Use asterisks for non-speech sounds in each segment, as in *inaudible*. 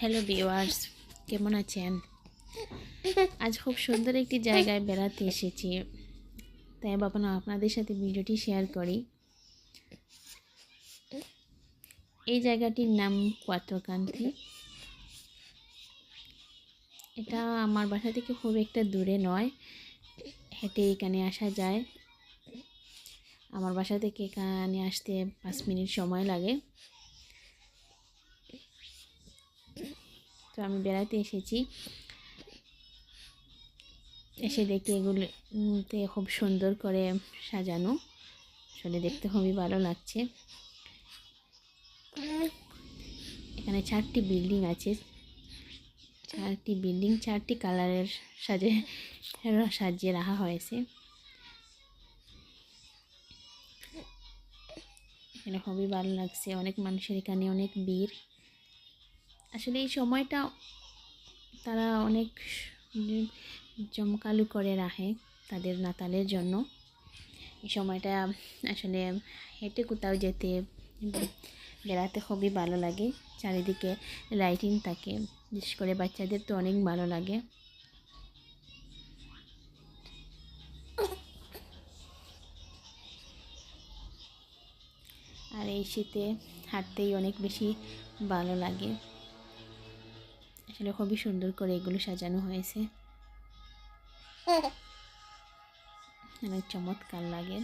Hello viewers কেমন আছেন? আজ খুব সুন্দর একটি জায়গায় বেড়াতে এসেছি। তাই ভাবলাম আপনাদের সাথে ভিডিওটি শেয়ার করি। এই জায়গাটির নাম কোয়াত্রকান্তি এটা আমার বাসা থেকে খুব একটা দূরে নয়। হেঁটে এখানে আসা যায়। আমার বাসা থেকে এখানে আসতে পাঁচ মিনিট সময় লাগে। তো আমি বেড়াতে এসেছি। এসে দেখি এগুলোতে খুব সুন্দর করে সাজানো। আসলে দেখতে খুবই ভালো লাগছে। এখানে চারটি বিল্ডিং আছে। চারটি বিল্ডিং, চারটি কালারের সাজে, সাজিয়ে রাখা হয়েছে। এখানে খুবই ভালো লাগছে। অনেক মানুষের এখানে অনেক ভিড়। আসলে এই সময়টা তারা অনেক জমকালু করে রাখে তাদের নাতালের জন্য। এই সময়টা আসলে হেঁটে কোথাও যেতে, বেড়াতে খুবই ভালো লাগে। চারিদিকে লাইটিং থাকে, বিশেষ করে বাচ্চাদের তো অনেক ভালো লাগে। আর এই শীতে হাঁটতেই অনেক বেশি ভালো লাগে। আসলে খুবই সুন্দর করে এগুলো সাজানো হয়েছে। *laughs* অনেক চমৎকার লাগে।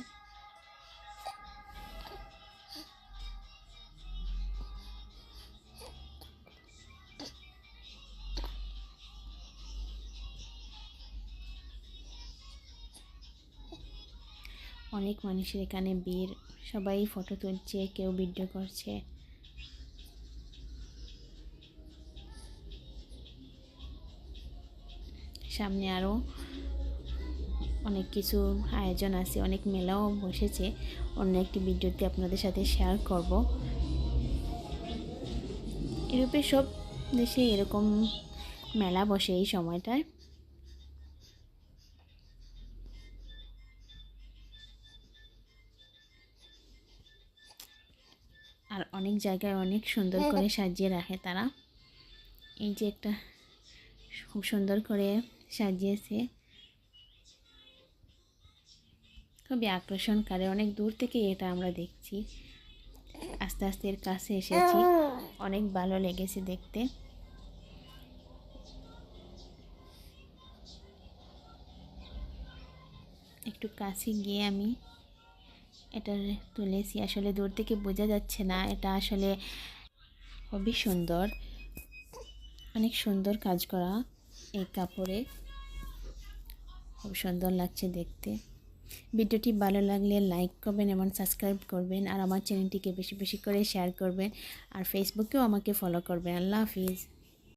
অনেক মানুষের এখানে ভিড়। সবাই ফটো তুলছে কেউ ভিডিও করছে। সামনে আরও অনেক কিছু আয়োজন আছে, অনেক মেলাও বসেছে। অন্য একটি ভিডিওতে আপনাদের সাথে শেয়ার করব। ইউরোপের সব দেশে এরকম মেলা বসে এই সময়টায়। আর অনেক জায়গায় অনেক সুন্দর করে সাজিয়ে রাখে তারা। এই যে একটা খুব সুন্দর করে সাজিয়েছে। খুবই আকর্ষণ আকর্ষণকারী অনেক দূর থেকে এটা আমরা দেখছি। আস্তে আস্তে এর কাছে এসেছি। অনেক ভালো লেগেছে দেখতে। একটু কাছে গিয়ে আমি এটা তুলেছি। আসলে দূর থেকে বোঝা যাচ্ছে না, এটা আসলে খুবই সুন্দর। অনেক সুন্দর কাজ করা। এই কাপড়ে। খুব সুন্দর লাগছে দেখতে। ভিডিওটি ভালো লাগলে লাইক করবেন এবং সাবস্ক্রাইব করবেন আর আমার চ্যানেলটিকে বেশি বেশি করে শেয়ার করবেন। আর ফেসবুকেও আমাকে ফলো করবেন। আল্লাহ হাফিজ।